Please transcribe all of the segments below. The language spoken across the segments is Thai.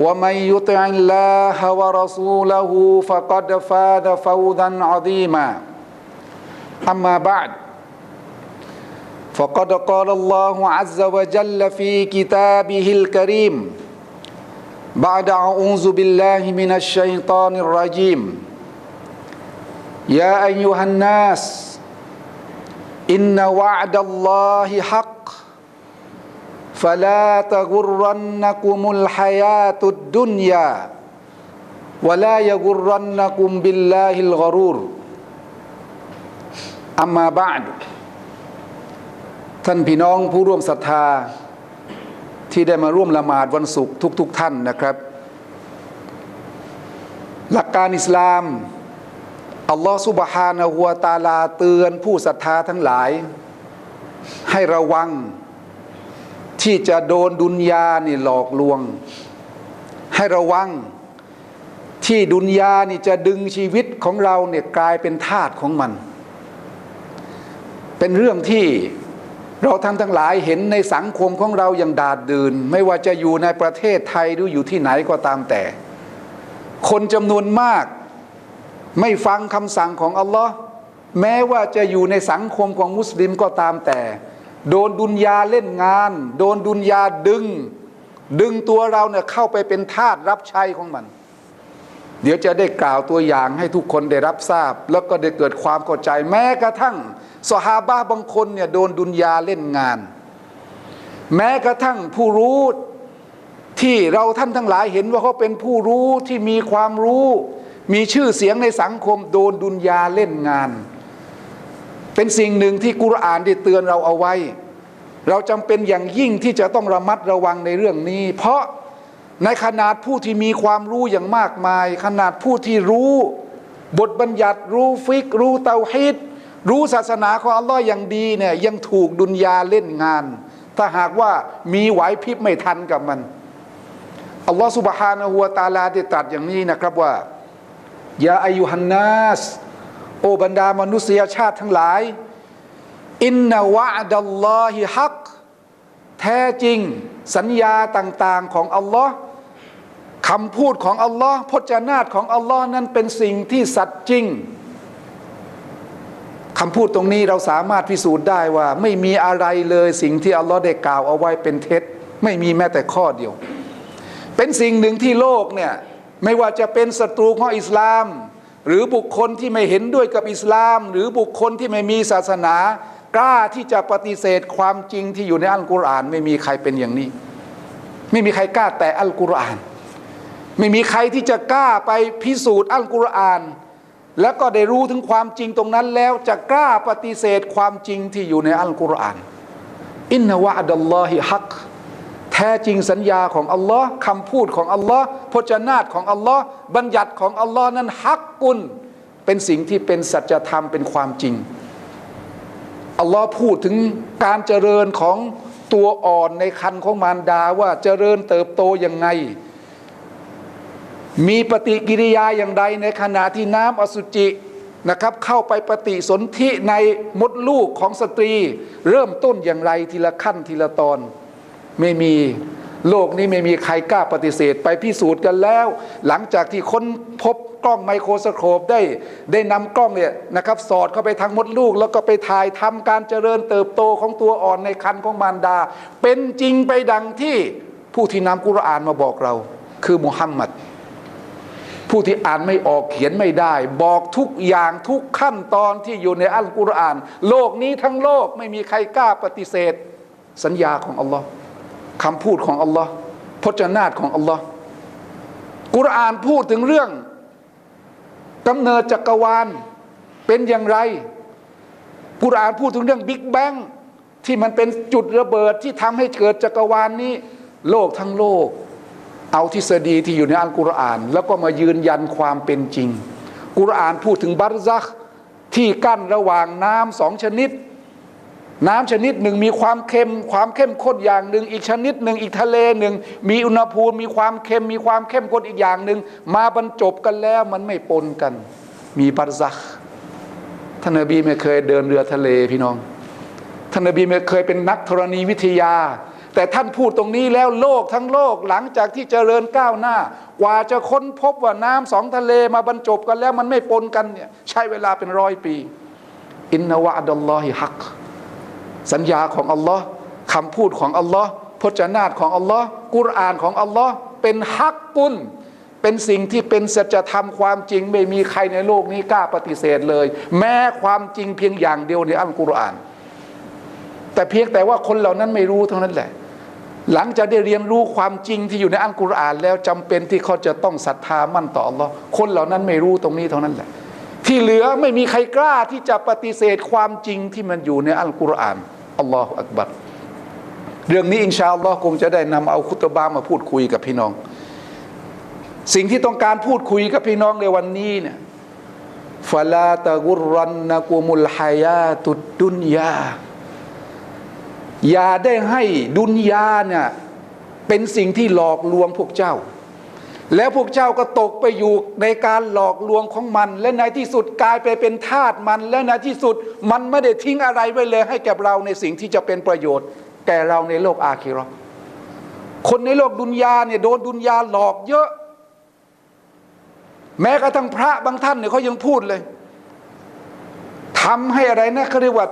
ومن يطع الله ورسوله فقد فاز فوزا عظيما اما بعد فقد قال الله عز وجل في كتابه الكريم بعد أعوذ بالله من الشيطان الرجيم يا أيها الناس إن وعد الله حق فلا تغرنكم الحياة الدنيا ولا يغرنكم بالله الغرور أما بعد ท่านพี่น้องผู้ร่วมศรัทธา ที่ได้มาร่วมละหมาดวันศุกร์ทุกๆทท่านนะครับ หลักการอิสลาม อัลลอฮฺสุบฮานะฮัวตาลาเตือนผู้ศรัทธาทั้งหลาย ให้ระวัง ที่จะโดนดุนยานี่หลอกลวง ให้ระวังที่ดุนยานี่จะดึงชีวิตของเราเนี่ยกลายเป็นทาสของมัน เป็นเรื่องที่เราท่านทั้งหลายเห็นในสังคมของเราอย่างดาดดืนไม่ว่าจะอยู่ในประเทศไทยหรืออยู่ที่ไหนก็ตามแต่ คนจำนวนมาก ไม่ฟังคำสั่งของอัลลอฮ์แม้ว่าจะอยู่ในสังคมของมุสลิมก็ตามแต่ โดนดุนยาเล่นงาน โดนดุนยาดึง ดึงตัวเราเนี่ยเข้าไปเป็นทาสรับใช้ของมัน เดี๋ยวจะได้กล่าวตัวอย่างให้ทุกคนได้รับทราบ แล้วก็ได้เกิดความเข้าใจแม้กระทั่งสหาบะบางคนเนี่ยโดนดุนยาเล่นงาน แม้กระทั่งผู้รู้ที่เราท่านทั้งหลายเห็นว่าเขาเป็นผู้รู้ที่มีความรู้ มีชื่อเสียงในสังคมโดนดุนยาเล่นงาน เป็นสิ่งหนึ่งที่กุรอานได้เตือนเราเอาไว้ เราจำเป็นอย่างยิ่งที่จะต้องระมัดระวังในเรื่องนี้ เพราะในขนาดผู้ที่มีความรู้อย่างมากมาย ขนาดผู้ที่รู้ บทบัญญัติรู้ฟิก รู้เตาฮิดรู้ศาสนาของอัลลอฮ์อย่างดีเนี่ยยังถูกดุนยาเล่นงาน ถ้าหากว่ามีไหวพริบไม่ทันกับมันอัลลอฮ์สุบฮานะฮูวตาลาได้ตรัสอย่างนี้นะครับว่ายาอายุฮันนัส โอบรรดามนุษยชาติทั้งหลาย อินนาวะดัลลอฮิฮัก แท้จริงสัญญาต่างๆของอัลลอฮ์คำพูดของอัลลอฮ์พจนาตของอัลลอฮ์นั้นเป็นสิ่งที่สัตย์จริงคำพูดตรงนี้เราสามารถพิสูจน์ได้ว่า ไม่มีอะไรเลยสิ่งที่อัลลอฮ์ได้กล่าวเอาไว้เป็นเท็จ ไม่มีแม้แต่ข้อเดียว เป็นสิ่งหนึ่งที่โลกเนี่ยไม่ว่าจะเป็นศัตรูของอิสลาม หรือบุคคลที่ไม่เห็นด้วยกับอิสลาม หรือบุคคลที่ไม่มีศาสนา กล้าที่จะปฏิเสธความจริงที่อยู่ในอัลกุรอาน ไม่มีใครเป็นอย่างนี้ ไม่มีใครกล้าแต่อัลกุรอาน ไม่มีใครที่จะกล้าไปพิสูจน์อัลกุรอาน แล้วก็ได้รู้ถึงความจริงตรงนั้นแล้วจะกล้าปฏิเสธความจริงที่อยู่ในอัลกุรอานอินนาวะดัลลอฮิฮัก แท้จริงสัญญาของอัลลอฮ์คำพูดของอัลลอฮ์พจนาตของอัลลอฮ์บัญญัติของอัลลอฮ์นั้นฮักกุลเป็นสิ่งที่เป็นสัจธรรมเป็นความจริงอัลลอฮ์พูดถึงการเจริญของตัวอ่อนในคันของมารดาว่าเจริญเติบโตยังไง มีปฏิกิริยาอย่างใดในขณะที่น้ำอสุจินะครับเข้าไปปฏิสนธิในมดลูกของสตรี เริ่มต้นอย่างไรทีละขั้นทีละตอน ไม่มีโลกนี้ไม่มีใครกล้าปฏิเสธไปพิสูจน์กันแล้ว หลังจากที่ค้นพบกล้องไมโครสโคปได้ ได้นำกล้องเนี่ยนะครับ สอดเข้าไปทางมดลูก แล้วก็ไปถ่ายทำการเจริญเติบโตของตัวอ่อนในคันของมารดา เป็นจริงไปดังที่ผู้ที่นำกุรอานมาบอกเรา คือมุฮัมมัดผู้ที่อ่านไม่ออกเขียนไม่ได้ บอกทุกอย่างทุกขั้นตอนที่อยู่ในอัลกุรอาน โลกนี้ทั้งโลกไม่มีใครกล้าปฏิเสธ สัญญาของอัลลอฮ์ คำพูดของอัลลอฮ์พจนาตของอัลลอฮ์กุรอานพูดถึงเรื่องกำเนิดจักรวาลเป็นอย่างไร กุรอานพูดถึงเรื่องบิ๊กแบงที่มันเป็นจุดระเบิดที่ทำให้เกิดจักรวาลนี้ โลกทั้งโลก เอาทฤษฎีที่อยู่ในอัลกุรอาน แล้วก็มายืนยันความเป็นจริง กุรอานพูดถึงบัรซักที่กั้นระหว่างน้ำสองชนิด น้ำชนิดหนึ่งมีความเค็ม ความเข้มข้นอย่างหนึ่ง อีกชนิดหนึ่งอีกทะเลหนึ่ง มีอุณหภูมิมีความเค็ม มีความเข้มข้นอีกอย่างหนึ่ง มาบรรจบกันแล้วมันไม่ปนกัน มีบัรซักท่านนบีไม่เคยเดินเรือทะเลพี่น้อง ท่านนบีไม่เคยเป็นนักธรณีวิทยา แต่ท่านพูดตรงนี้แล้วโลกทั้งโลกหลังจากที่เจริญก้าวหน้า กว่าจะค้นพบว่าน้ำสองทะเลมาบรรจบกันแล้วมันไม่ปนกันเนี่ยใช้เวลาเป็นร้อยปี อินนาวะดัลลอฮิฮัก สัญญาของอัลลอฮ์คำพูดของอัลลอฮ์พจนาตของอัลลอฮ์กุรอานของอัลลอฮ์เป็นฮักกุลเป็นสิ่งที่เป็นสัจธรรมความจริง ไม่มีใครในโลกนี้กล้าปฏิเสธเลย แม้ความจริงเพียงอย่างเดียวในอัลกุรอาน แต่เพียงแต่ว่าคนเหล่านั้นไม่รู้เท่านั้นแหละ หลังจากได้เรียนรู้ความจริงที่อยู่ในอัลกุรอาน แล้วจำเป็นที่เขาจะต้องศรัทธามั่นต่ออัลลอฮ์คนเหล่านั้นไม่รู้ตรงนี้เท่านั้นแหละ ที่เหลือไม่มีใครกล้าที่จะปฏิเสธความจริงที่มันอยู่ในอัลกุรอานอัลลอฮฺอักบัรเรื่องนี้อินชาอัลลอฮ์คงจะได้นำเอาคุตบามาพูดคุยกับพี่น้อง สิ่งที่ต้องการพูดคุยกับพี่น้องในวันนี้เนี่ยฟาลาตะกุรันนะกุมุลฮายาตุดดุนยาอย่าได้ให้ดุนยาเนี่ยเป็นสิ่งที่หลอกลวงพวกเจ้า แล้วพวกเจ้าก็ตกไปอยู่ในการหลอกลวงของมัน และในที่สุดกลายไปเป็นทาสมัน และในที่สุดมันไม่ได้ทิ้งอะไรไว้เลยให้แก่เราในสิ่งที่จะเป็นประโยชน์ แก่เราในโลกอาคิราะห์คนในโลกดุนยาเนี่ยโดนดุนยาหลอกเยอะ แม้กระทั่งพระบางท่านเนี่ยเขายังพูดเลยทำให้อะไรนะเขาเรียกว่า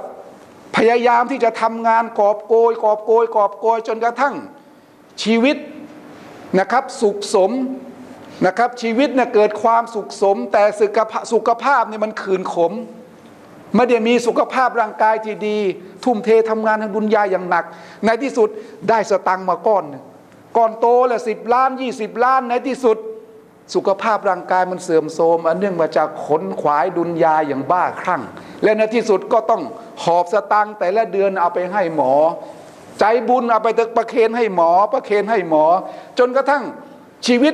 พยายามที่จะทำงานกอบโกยกอบโกยกอบโกยจนกระทั่งชีวิต นะครับสุขสมนะครับชีวิตเนี่ยเกิดความสุขสม แต่สุขภาพสุขภาพเนี่ยมันขืนขมไม่ได้มีสุขภาพร่างกายที่ดี ทุ่มเททำงานทางดุนยาอย่างหนัก ในที่สุดได้สตังค์มาก้อนหนึ่งก้อนโตละสิบล้านยี่สิบล้านในที่สุด สุขภาพร่างกายมันเสื่อมโทรมอันเนื่องมาจากขนขวายดุนยาอย่างบ้าคลั่ง และในที่สุดก็ต้องหอบสตังค์แต่ละเดือนเอาไปให้หมอ ใจบุญเอาไปตึกประเคนให้หมอ ประเคนให้หมอ จนกระทั่งชีวิต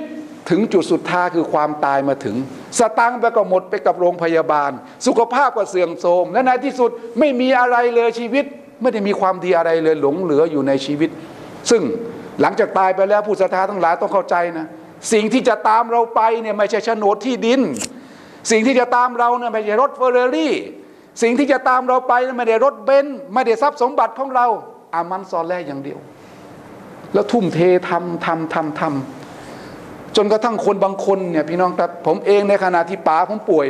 ถึงจุดสุดท้ายคือความตายมาถึง สตังค์ไปก็หมดไปกับโรงพยาบาล สุขภาพก็เสื่อมโทรมและในที่สุดไม่มีอะไรเลยชีวิต ไม่ได้มีความดีอะไรเลยหลงเหลืออยู่ในชีวิต ซึ่งหลังจากตายไปแล้วผู้ศรัทธาทั้งหลายต้องเข้าใจนะสิ่งที่จะตามเราไปเนี่ยไม่ใช่โฉนดที่ดิน สิ่งที่จะตามเราเนี่ยไม่ใช่รถเฟอร์เรารี่ สิ่งที่จะตามเราไปไม่ได้รถเบนซ์ไม่ได้ทรัพย์สมบัติของเรา อามันซอแลอย่างเดียว แล้วทุ่มเททำทำทำทำจนกระทั่งคนบางคนเนี่ยพี่น้องครับ ผมเองในขณะที่ป๋าผมป่วย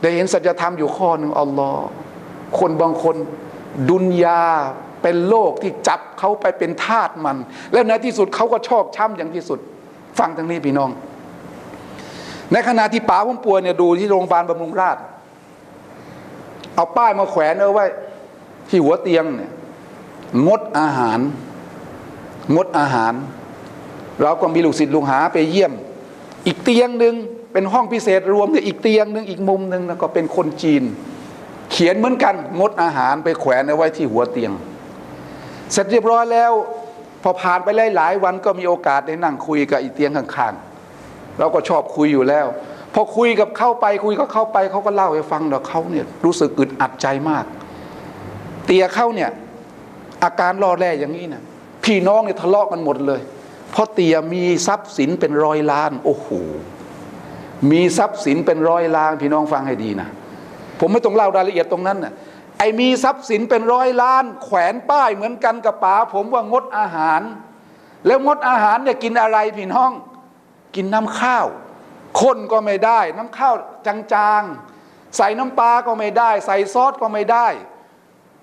ได้เห็นสัจธรรมอยู่ข้อหนึ่งอัลลอฮ์คนบางคนดุนยาเป็นโลกที่จับเขาไปเป็นทาสมัน และในที่สุดเขาก็ชอกช้ำอย่างที่สุด ฟังทางนี้พี่น้อง ในขณะที่ป๋าผมป่วยเนี่ยดูที่โรงพยาบาลบำรุงราษฎร์เอาป้ายมาแขวนเอาไว้ ที่หัวเตียงเนี่ย งดอาหาร งดอาหาร เราก็มีลูกศิษย์ลูกหาไปเยี่ยม อีกเตียงหนึ่งเป็นห้องพิเศษรวมเนี่ยอีกเตียงหนึ่งอีกมุมหนึ่งแล้วก็เป็นคนจีน เขียนเหมือนกัน งดอาหารไปแขวนเอาไว้ที่หัวเตียง เสร็จเรียบร้อยแล้ว พอผ่านไปหลายๆวันก็มีโอกาสได้นั่งคุยกับอีเตียงข้างๆเราก็ชอบคุยอยู่แล้วพอคุยกับเข้าไปคุยกับเข้าไปเขาก็เล่าให้ฟังว่าเขาเนี่ยรู้สึกอึดอัดใจมาก เตียเข้าเนี่ย อาการรอแร่อย่างนี้นะพี่น้องเนี่ยทะเลาะกันหมดเลย เพราะเตียมีทรัพย์สินเป็นร้อยล้าน โอ้โหมีทรัพย์สินเป็นร้อยล้านพี่น้องฟังให้ดีนะผมไม่ต้องเล่ารายละเอียดตรงนั้นน่ะไอ้มีทรัพย์สินเป็นร้อยล้าน แขวนป้ายเหมือนกันกับป๋าผมว่างดอาหาร แล้วงดอาหารเนี่ยกินอะไรพี่น้อง กินน้ำข้าวข้นก็ไม่ได้ น้ำข้าวจางๆ ใส่น้ำปลาก็ไม่ได้ ใส่ซอสก็ไม่ได้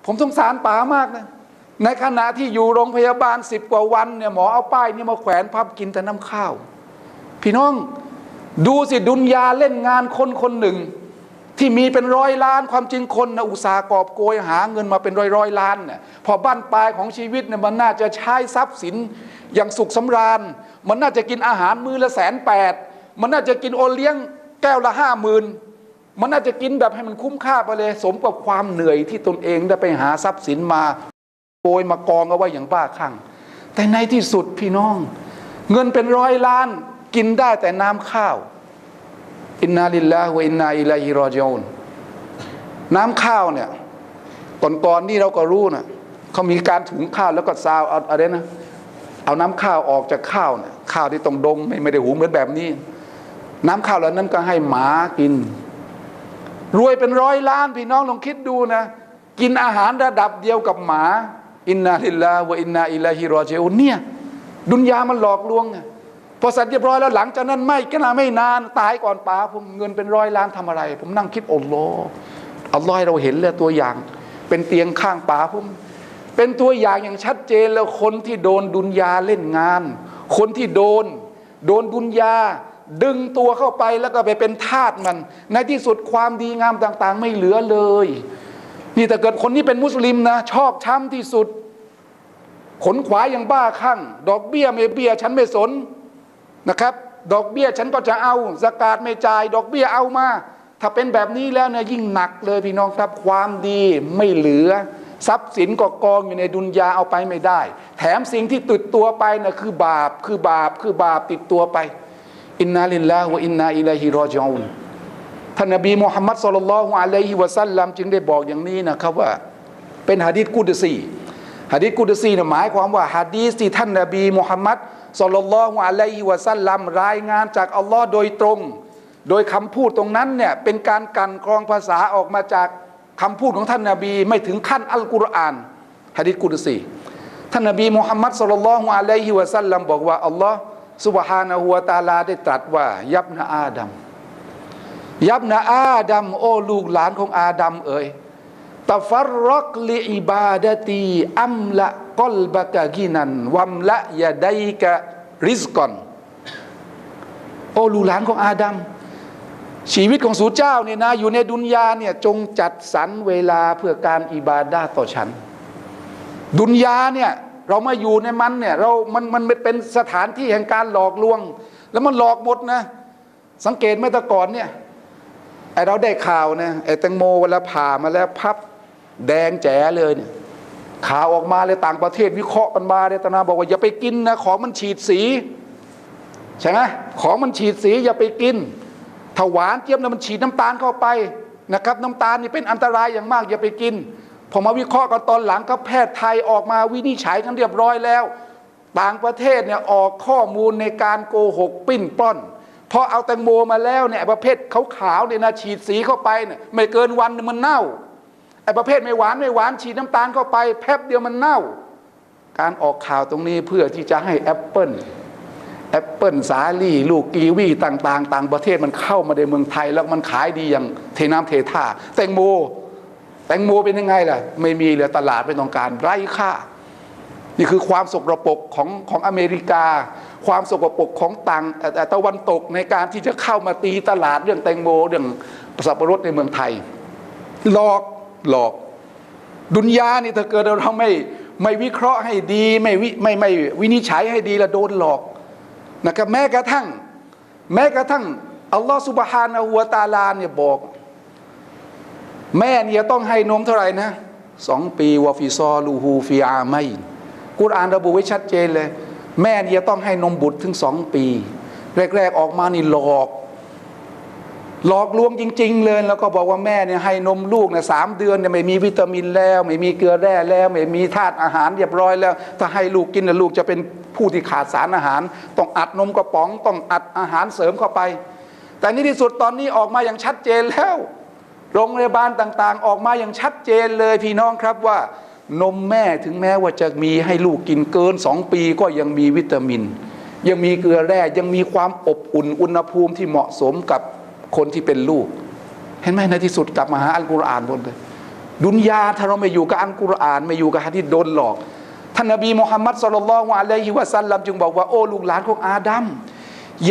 ผมสงสารป๋ามากนะ ในขณะที่อยู่โรงพยาบาลสิบกว่าวันเนี่ยหมอเอาป้ายนี่มาแขวนพับกินแต่น้ำข้าว พี่น้องดูสิดุนยาเล่นงานคนคนหนึ่ง ที่มีเป็นร้อยล้านความจริงคนนะอุตสาห์กอบโกยหาเงินมาเป็นร้อยร้อยล้านเนี่ยพอบ้านปลายของชีวิตเนี่ยมันน่าจะใช้ทรัพย์สินอย่างสุขสำราญ มันน่าจะกินอาหารมือละแสนแปดมันน่าจะกินโอเลี้ยงแก้วละห้าหมื่นมันน่าจะกินแบบให้มันคุ้มค่าไปเลย สมกับความเหนื่อยที่ตนเองได้ไปหาทรัพย์สินมา โกยมากองเอาไว้อย่างบ้าคลั่ง แต่ในที่สุดพี่น้อง เงินเป็นร้อยล้านกินได้แต่น้ำข้าว อินนาลิลลาฮ์วอินนาอิลัยฮิรอจิอูนน้ำข้าวเนี่ยก่อนก่อนนี่เราก็รู้นะเขามีการถุงข้าวแล้วก็ซาวเอาอะไรนะ เอาน้ำข้าวออกจากข้าวเนี่ยข้าวที่ต้องดงไม่ไม่ได้หุงเหมือนแบบนี้ น้ำข้าวเหล่านั้นก็ให้หมากิน รวยเป็นร้อยล้านพี่น้องลองคิดดูนะ กินอาหารระดับเดียวกับหมา อินนาลิลลาวะอินนาอิลัยฮิรอจิอูนเนี่ยดุนยามันหลอกลวงไงพอเสร็จเรียบร้อยแล้วหลังจากนั้นไม่ก็นาไม่นานตายก่อนป๋าผมเงินเป็นร้อยล้านทำอะไร ผมนั่งคิดโอ้โหอัลลอฮ์ให้เราเห็นเลยตัวอย่าง เป็นเตียงข้างป๋าผมเป็นตัวอย่างอย่างชัดเจนแล้วคนที่โดนดุนยาเล่นงาน คนที่โดน โดนดุนยาดึงตัวเข้าไปแล้วก็ไปเป็นทาสมัน ในที่สุดความดีงามต่าง ๆ ไม่เหลือเลย นี่แต่เกิดคนนี้เป็นมุสลิมนะ ชอบช้ำที่สุด ขนขวายอย่างบ้าคลั่ง ดอกเบี้ยไม่เบี้ยฉันไม่สนนะครับ ดอกเบี้ยฉันก็จะเอาสกาดไม่จ่าย ดอกเบี้ยเอามา ถ้าเป็นแบบนี้แล้วเนี่ยยิ่งหนักเลยพี่น้องครับความดีไม่เหลือ ทรัพย์สินก็กองอยู่ในดุนยาเอาไปไม่ได้ แถมสิ่งที่ติดตัวไปนะคือบาปคือบาปคือบาปติดตัวไป อินนาลิลลาฮ์วะอินนาอิลัยฮิรอจิอูน ท่านนบีมุฮัมมัดสุลลัลฮุอะลัยฮิวะสัลลัมจึงได้บอกอย่างนี้นะครับว่า เป็นหะดีษกุดซีหะดีษกุดซีเนี่ยหมายความว่าหะดีษที่ท่านนบีมุฮัมมัดสุลลัลฮุอะลัยฮิวะสัลลัมรายงานจากอัลลอฮ์โดยตรง โดยคำพูดตรงนั้นเนี่ยเป็นการกันกรองภาษาออกมาจากคำพูดของท่านนบีไม่ถึงขั้นอัลกุรอานหะดีษกุดซีท่านนบีมุฮัมมัดสุลลัลฮุอะลัยฮิวะสัลลัมบอกว่าอัลลอฮ์สุบฮานะฮูวะตะอาลาได้ตรัสว่ายับนะอาดัม ยับนะอาดัมโอ้ลูกหลานของอาดัมเอ๋ยตฟัรรกลิอิบาดตีอัมละกอลบะกะกินันวัมละยะไดกะริสกอนโอ้ลูกหลานของอาดัมชีวิตของสูเจ้าเนี่ยนะอยู่ในดุนยาเนี่ยจงจัดสรรเวลาเพื่อการอิบาดาต่อฉัน ดุนยาเนี่ยเรามาอยู่ในมันเนี่ยเรา มัน มันเป็นสถานที่แห่งการหลอกลวง แล้วมันหลอกหมดนะ สังเกตไหมแต่ก่อนเนี่ย เราได้ข่าวนะไอแตงโมเวลาผ่ามาแล้วพับแดงแจ๋เลยเนี่ยข่าวออกมาเลยต่างประเทศวิเคราะห์กันมาเลยตนาบอกว่าอย่าไปกินนะของมันฉีดสีใช่ไหมของมันฉีดสีอย่าไปกินถ้าหวานเจี๊ยบนะมันฉีดน้ำตาลเข้าไปนะครับ น้ำตาลนี่เป็นอันตรายอย่างมากอย่าไปกินพอมาวิเคราะห์กันตอนหลังก็แพทย์ไทยออกมาวินิจฉัยกันเรียบร้อยแล้ว ต่างประเทศเนี่ยออกข้อมูลในการโกหกปิ้นป้อน พอเอาแตงโมมาแล้วเนี่ยประเภทขาวๆเนี่ยนะฉีดสีเข้าไปเนี่ยไม่เกินวันมันเน่าไอ้ประเภทไม่หวานไม่หวานฉีดน้ำตาลเข้าไปแป๊บเดียวมันเน่า การออกข่าวตรงนี้เพื่อที่จะให้แอปเปิลแอปเปิลสาลี่ ลูกกีวีต่างๆ ต่างประเทศมันเข้ามาในเมืองไทยแล้วมันขายดีอย่างเทน้ำเทท่าแตงโม แตงโมเป็นยังไงล่ะ ไม่มีเลยตลาดไม่ต้องการไร้ค่า นี่คือความสกรปรกของของอเมริกา ความสกปรกของต่างตะวันตกในการที่จะเข้ามาตีตลาดเรื่องแตงโมเรื่องสับปะรดในเมืองไทย หลอกหลอก ดุนยานี่ถ้าเกิดเราไม่ไม่วิเคราะห์ให้ดีไม่วิไม่ไม่วินิจฉัยให้ดีล้วโดนหลอกนะครับแม้กระทั่ง แม้กระทั่งอัลลอฮฺสุบฮานะฮูวตาลาเนี่ยบอก แม่เนี่ยต้องให้นมเท่าไหร่นะสองปีวาฟิซอลูฮูฟิอาไมนกุรอานระบุไว้ชัดเจนเลย แม่เนี่ยต้องให้นมบุตรถึงสองปี แรก ๆออกมานี่หลอก หลอกลวงจริง ๆ เลย แล้วก็บอกว่าแม่เนี่ยให้นมลูกเนี่ยสามเดือนเนี่ยไม่มีวิตามินแล้ว ไม่มีเกลือแร่แล้ว ไม่มีธาตุอาหารเรียบร้อยแล้ว ถ้าให้ลูกกินเนี่ยลูกจะเป็นผู้ที่ขาดสารอาหาร ต้องอัดนมกระป๋อง ต้องอัดอาหารเสริมเข้าไป แต่นี่ที่สุดตอนนี้ออกมาอย่างชัดเจนแล้ว โรงพยาบาลต่างๆ ออกมาอย่างชัดเจนเลยพี่น้องครับว่า นมแม่ถึงแม้ว่าจะมีให้ลูกกินเกินสองปีก็ยังมีวิตามิน ยังมีเกลือแร่ยังมีความอบอุ่นอุณหภูมิที่เหมาะสมกับคนที่เป็นลูก เห็นไหมในที่สุดกลับมาหาอัลกุรอานหมดเลยดุนยาถ้าเราไม่อยู่กับอัลกุรอานไม่อยู่กับฮะดิษโดนหลอกท่านนบีมุฮัมมัดสุลลัลลอฮุอะลัยฮิวะสัลลัมจึงบอกว่าโอ้ลูกหลานของอาดัม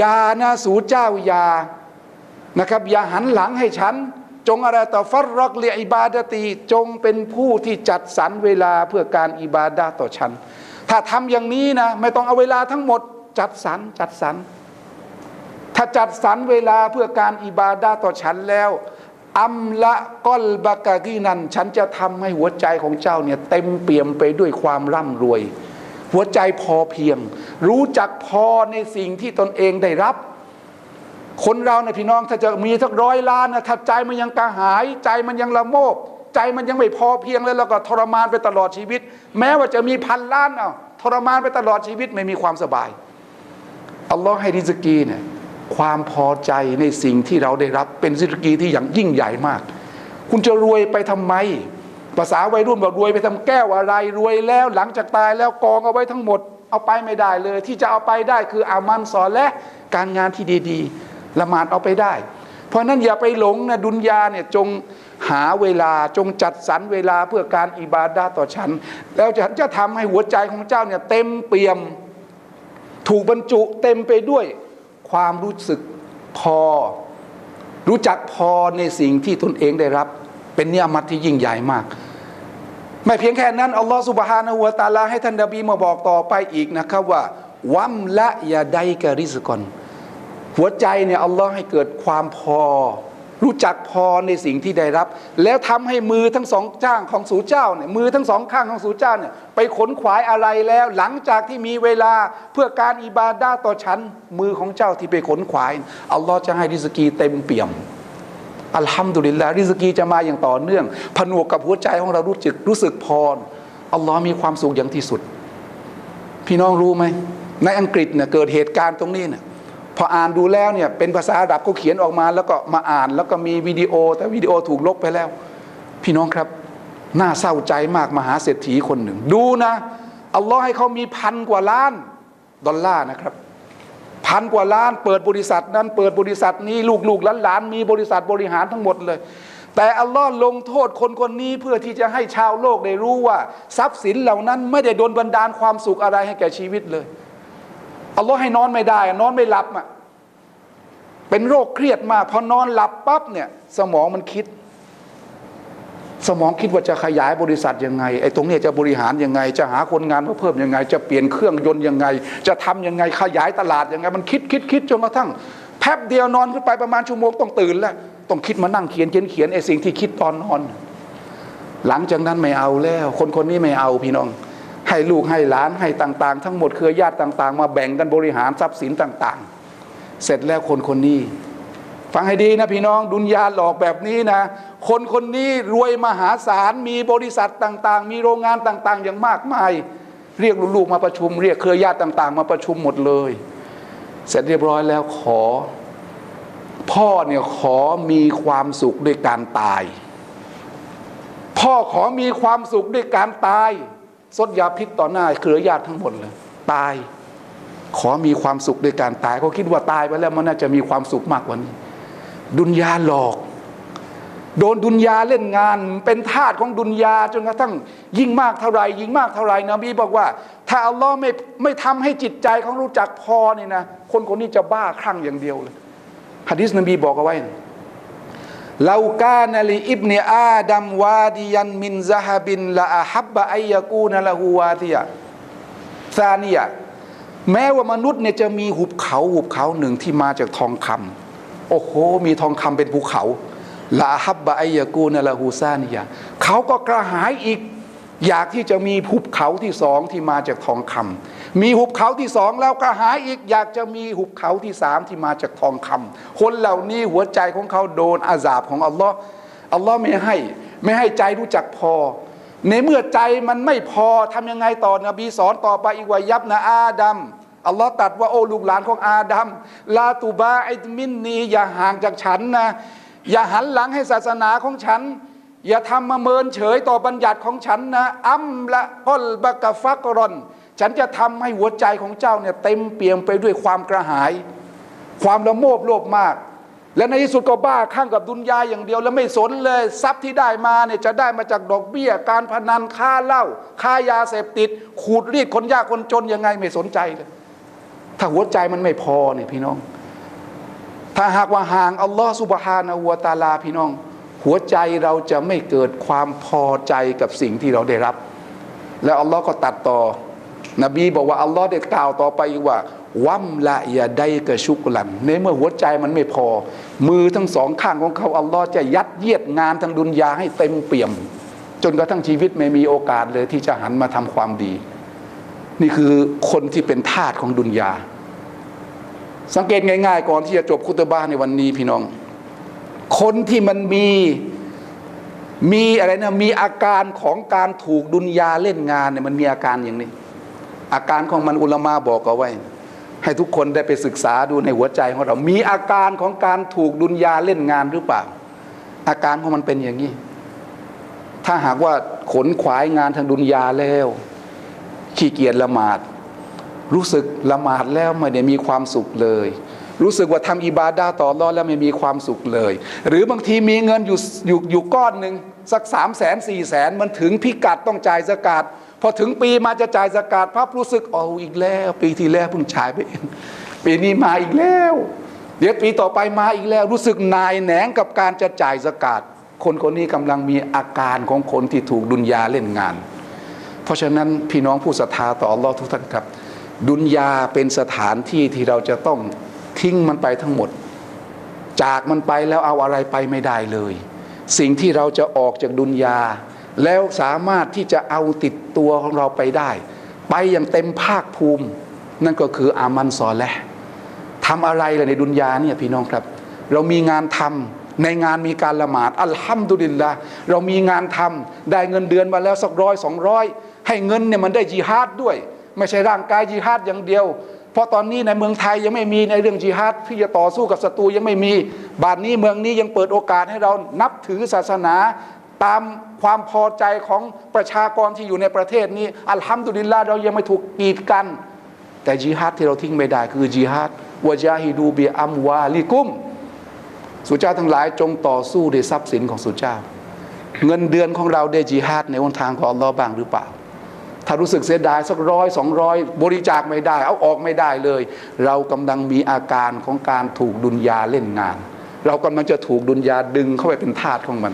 ยานะสูเจ้ายานะครับอย่าหันหลังให้ฉัน จงอะไรต่อฟัรรักเลียอิบาดตีจงเป็นผู้ที่จัดสรรเวลาเพื่อการอิบาดะต่อฉัน ถ้าทำอย่างนี้นะ ไม่ต้องเอาเวลาทั้งหมด จัดสรรจัดสรรถ้าจัดสรรเวลาเพื่อการอิบาดาต่อฉันแล้วอัมละกอลบากากีนัน ฉันจะทำให้หัวใจของเจ้าเนี่ยเต็มเปี่ยมไปด้วยความร่ำรวย หัวใจพอเพียง รู้จักพอในสิ่งที่ตนเองได้รับ คนเราเนี่ยพี่น้องถ้าจะมีสักร้อยล้านนะถ้าใจมันยังกระหาย ใจมันยังละโมบ ใจมันยังไม่พอเพียงแล้วเราก็ทรมานไปตลอดชีวิต แม้ว่าจะมีพันล้านเอาทรมานไปตลอดชีวิตไม่มีความสบายอัลลอฮ์ให้ริสกีเนี่ยความพอใจในสิ่งที่เราได้รับเป็นริสกีที่อย่างยิ่งใหญ่มาก คุณจะรวยไปทำไม ภาษาวัยรุ่นบอกรวยไปทำแก้วอะไรรวยแล้วหลังจากตายแล้วกองเอาไว้ทั้งหมด เอาไปไม่ได้เลย ที่จะเอาไปได้คืออามันสอนและการงานที่ดีๆ ละหมาดเอาไปได้ เพราะนั้นอย่าไปหลงนะดุนยาเนี่ยจงหาเวลาจงจัดสรรเวลาเพื่อการอิบาดาต่อฉัน แล้วฉันจะทำให้หัวใจของเจ้าเนี่ยเต็มเปี่ยม ถูกบรรจุเต็มไปด้วยความรู้สึกพอ รู้จักพอในสิ่งที่ตนเองได้รับ เป็นเนียมัตที่ยิ่งใหญ่มาก ไม่เพียงแค่นั้น อัลลอฮฺสุบฮานะฮูวตาลาให้ท่านนบีมาบอกต่อไปอีกนะครับว่า วัมละยาไดกะริสกอน หัวใจเนี่ยอัลลอฮ์ให้เกิดความพอ รู้จักพอในสิ่งที่ได้รับ แล้วทำให้มือทั้งสองจ้างของสูเจ้าเนี่ยมือทั้งสองข้างของสูเจ้าเนี่ยไปขนขวายอะไรแล้ว หลังจากที่มีเวลาเพื่อการอิบาดาต่อฉันมือของเจ้าที่ไปขนขวายอัลลอฮ์จะให้ริสกีเต็มเปี่ยมอัลฮัมดุลิลลาห์ริสกีจะมาอย่างต่อเนื่อง ผนวกกับหัวใจของเรารู้จึกรู้สึกพรอัลลอฮ์มีความสุขอย่างที่สุด พี่น้องรู้ไหมในอังกฤษเนี่ยเกิดเหตุการณ์ตรงนี้เนี่ย ออ่านดูแล้วเนี่ยเป็นภาษาอาหรับก็เขียนออกมา แล้วก็มาอ่านแล้วก็มีวิดีโอ แต่วิดีโอถูกลบไปแล้ว พี่น้องครับ น่าเศร้าใจมากมหาเศรษฐีคนหนึ่ง ดูนะอัลลอฮ์ให้เขามีพันกว่าล้านดอลลาร์นะครับพันกว่าล้านเปิดบริษัทนั้นเปิดบริษัทนี้ลูกลูกหลานๆมีบริษัทบริหารทั้งหมดเลย แต่อัลลอฮ์ลงโทษคนคนนี้เพื่อที่จะให้ชาวโลกได้รู้ว่า ทรัพย์สินเหล่านั้นไม่ได้โดนบันดาลความสุขอะไรให้แก่ชีวิตเลย อัลลอฮ์ให้นอนไม่ได้ นอนไม่หลับอะเป็นโรคเครียดมากพอนอนหลับปั๊บเนี่ย สมองมันคิด สมองคิดว่าจะขยายบริษัทยังไงไอ้ตรงนี้จะบริหารยังไง จะหาคนงานมาเพิ่มยังไง จะเปลี่ยนเครื่องยนต์ยังไง จะทำยังไงขยายตลาดยังไง มันคิดคิดคิดจนกระทั่งแป๊บเดียวนอนขึ้นไปประมาณชั่วโมงต้องตื่นแล้วต้องคิดมานั่งเขียนเขียนเขียนไอ้สิ่งที่คิดตอนนอน หลังจากนั้นไม่เอาแล้ว คนคนนี้ไม่เอาพี่น้อง ให้ลูกให้หลานให้ต่าง ๆ ทั้งหมดเครือญาติต่าง ๆ มาแบ่งกันบริหารทรัพย์สินต่าง ๆ เสร็จแล้วคนคนนี้ ฟังให้ดีนะพี่น้องดุนยาหลอกแบบนี้นะ คนคนนี้รวยมหาศาลมีบริษัทต่าง ๆ มีโรงงานต่าง ๆ อย่างมากมาย เรียกลูกๆมาประชุม เรียกเครือญาติต่าง ๆ มาประชุมหมดเลย เสร็จเรียบร้อยแล้วขอ พ่อเนี่ยขอมีความสุขด้วยการตาย พ่อขอมีความสุขด้วยการตาย สดยาพิษต่อหน้าเครือญาติทั้งหมดเลย ตาย ขอมีความสุขด้วยการตายเขาคิดว่าตายไปแล้วมันน่าจะมีความสุขมากกว่านี้ ดุนยาหลอก โดนดุนยาเล่นงาน เป็นทาสของดุนยาจนกระทั่ง ยิ่งมากเท่าไรยิ่งมากเท่าไรนบีบอกว่า ถ้าอัลลอฮ์ไม่ไม่ทำให้จิตใจของรู้จักพอเนี่ยนะคนคนนี้จะบ้าคลั่งอย่างเดียวเลยฮะดิษนบีบอกเอาไว้ รากานาลีอิบเนอาดัมวาดิยันมินซาฮบินละอาฮับบะไอยากูนละฮูวาติยะซานียะแม้ว่ามนุษย์เนี่ยจะมีหุบเขาหุบเขาหนึ่งที่มาจากทองคำโอ้โห มีทองคำเป็นภูเขาลาฮับบะไอยากูนละฮูซานียะเขาก็กระหายอีก อยากที่จะมีหุบเขาที่สองที่มาจากทองคำมีหุบเขาที่สองแล้วกระหายอีก อยากจะมีหุบเขาที่สามที่มาจากทองคำคนเหล่านี้หัวใจของเขาโดนอาสาบของอัลลอฮ์อัลลอฮ์ไม่ให้ ไม่ให้ใจรู้จักพอ ในเมื่อใจมันไม่พอทำยังไงต่อนบีสอนต่อไปอีกว่ายับนะอาดัมอัลลอฮ์ตัดว่าโอ้ลูกหลานของอาดัมลาตูบาอิดมินนีอย่าห่างจากฉันนะอย่าหันหลังให้ศาสนาของฉัน อย่าทำมาเมินเฉยต่อบัญญัติของฉันนะอัมละกอลบะกะฟักรอน ฉันจะทำให้หัวใจของเจ้าเนี่ยเต็มเปี่ยมไปด้วยความกระหาย ความละโมบโลภมาก และในที่สุดก็บ้าข้างกับดุนยาอย่างเดียว แล้วไม่สนเลยทรัพย์ที่ได้มาเนี่ยจะได้มาจากดอกเบี้ย การพนันค่าเหล้าค่ายาเสพติด ขูดรีดคนยากคนจนยังไงไม่สนใจเลยถ้าหัวใจมันไม่พอเนี่ยพี่น้อง ถ้าหากว่าห่างอัลลอฮ์สุบฮานะฮูวตาลาพี่น้อง หัวใจเราจะไม่เกิดความพอใจกับสิ่งที่เราได้รับ แล้วอัลลอฮ์ก็ตัดต่อ นบีบอกว่าอัลลอฮ์ได้กล่าวต่อไปว่าวัมละยาได้กระชุกลันในเมื่อหัวใจมันไม่พอ มือทั้งสองข้างของเขาอัลลอฮ์จะยัดเยียดงานทางดุนยาให้เต็มเปี่ยม จนกระทั่งชีวิตไม่มีโอกาสเลยที่จะหันมาทำความดี นี่คือคนที่เป็นทาสของดุนยา สังเกตง่าย ๆ ก่อนที่จะจบคุตบ้าในวันนี้พี่น้อง คนที่มันมีมีอะไรนะมีอาการของการถูกดุนยาเล่นงานเนี่ยมันมีอาการอย่างนี้ อาการของมันอุลมาบอกเอาไว้ ให้ทุกคนได้ไปศึกษาดูในหัวใจของเรา มีอาการของการถูกดุนยาเล่นงานหรือเปล่า อาการของมันเป็นอย่างนี้ ถ้าหากว่าขนขวายงานทางดุนยาแล้ว ขี้เกียจละหมาด รู้สึกละหมาดแล้วไม่ได้มีความสุขเลย รู้สึกว่าทำอิบาดาต่อรอดแล้วไม่มีความสุขเลย หรือบางทีมีเงินอยู่อยู่อยู่ก้อนหนึ่งสักสามแสนสี่แสนมันถึงพิกัดต้องจ่ายสกาดพอถึงปีมาจะจ่ายสกาดพับรู้สึกอาอีกแล้ว ปีที่แล้วเพิ่งจ่ายไปเองปีนี้มาอีกแล้ว เดี๋ยวปีต่อไปมาอีกแล้ว รู้สึกนายแหนงกับการจะจ่ายสกาดคนคนนี้กำลังมีอาการของคนที่ถูกดุนยาเล่นงาน เพราะฉะนั้นพี่น้องผู้ศรัทธาต่ออัลลอฮ์ทุกท่านครับ ดุนยาเป็นสถานที่ที่เราจะต้อง ทิ้งมันไปทั้งหมด จากมันไปแล้วเอาอะไรไปไม่ได้เลย สิ่งที่เราจะออกจากดุนยา แล้วสามารถที่จะเอาติดตัวของเราไปได้ ไปอย่างเต็มภาคภูมิ นั่นก็คืออามันซอแลห์ทำอะไรเล่ะในดุนยาเนี่ยพี่น้องครับ เรามีงานทำในงานมีการละหมาดอัลฮัมดุลิลละเรามีงานทำได้เงินเดือนมาแล้วสักร้อยสองร้อยให้เงินเนี่ยมันได้จิฮาดด้วย ไม่ใช่ร่างกายจิฮาดอย่างเดียว เพราะตอนนี้ในเมืองไทยยังไม่มีในเรื่องจิฮาดที่จะต่อสู้กับศัตรูยังไม่มีบาดนี้เมืองนี้ยังเปิดโอกาสให้เรานับถือศาสนาตามความพอใจของประชากรที่อยู่ในประเทศนี้ อัลฮัมดุลิลลาห์เรายังไม่ถูกกีดกัน แต่จิฮาดที่เราทิ้งไม่ได้คือจิฮาดวะจาฮิดูบิอัมวาลิกุม สุเจ้าทั้งหลายจงต่อสู้ด้วยทรัพย์สินของสุเจ้า เงินเดือนของเราได้จิฮาดในหนทางของอัลลอฮ์บ้างหรือเปล่า ถ้ารู้สึกเสียดายสักร้อยสองร้อยบริจาคไม่ได้ เอาออกไม่ได้เลย เรากำลังมีอาการของการถูกดุนยาเล่นงาน เรากำลังจะถูกดุนยาดึงเข้าไปเป็นทาสของมัน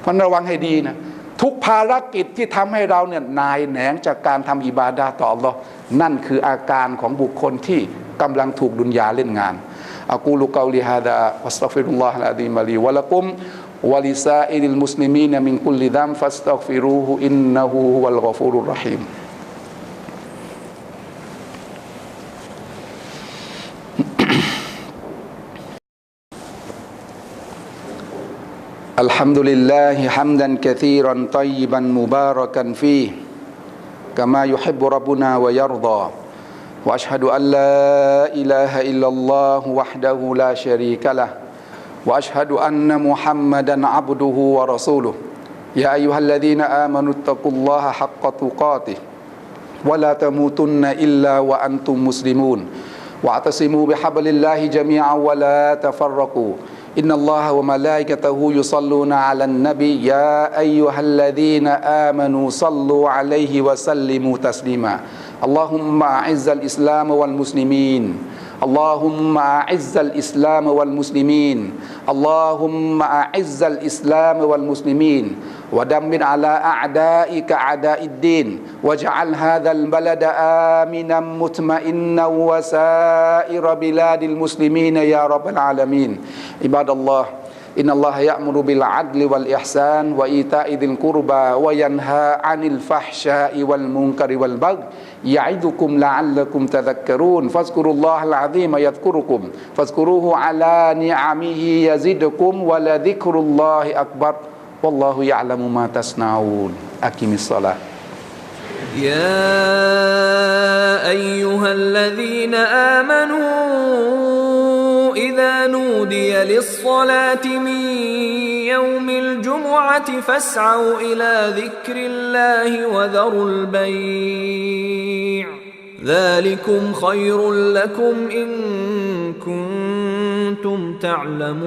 เพราะระวังให้ดีนะทุกภารกิจที่ทำให้เราเนี่ยนายแหนงจากการทำอิบาดาต่ออัลลอฮ์นั่นคืออาการของบุคคลที่กำลังถูกดุนยาเล่นงานอากูลุกาลิฮ ولسائر المسلمين من كل ذنب فاستغفروه إنه هو الغفور الرحيم. الحمد لله حمدا كثيرا طيبا مباركا فيه كما يحب ربنا ويرضى وأشهد أن لا إله إلا الله وحده لا شريك له واشهد ان محمدا عبده ورسوله يا ايها الذين امنوا اتقوا الله حق تقاته ولا تموتن الا وانتم مسلمون واعتصموا بحبل الله جميعا ولا تفرقوا إن الله وملائكته يصلون على النبي يا أيها الذين آمنوا صلوا عليه وسلموا تسليما اللهم أعز الإسلام والمسلمين اللهم أعز الإسلام والمسلمين اللهم أعز الإسلام والمسلمين ودمر على أعدائك أعداء الدين واجعل هذا البلد آمنا مطمئنا وسائر بلاد المسلمين يا رب العالمين عباد الله إن الله يأمر بالعدل والإحسان وإيتاء ذي القربى وينهى عن الفحشاء والمنكر والبغي يعظكم لعلكم تذكرون. فاذكروا الله العظيم يذكركم. فاذكروه على نعمه يزدكم ولذكر الله أكبر. والله يعلم ما تصنعون. أقم الصلاة. يا أيها الذين آمنوا إذا نودي للصلاة من يوم الجمعة فاسعوا إلى ذكر الله وذروا البيع. ذلكم خير لكم إن كنتم تعلمون.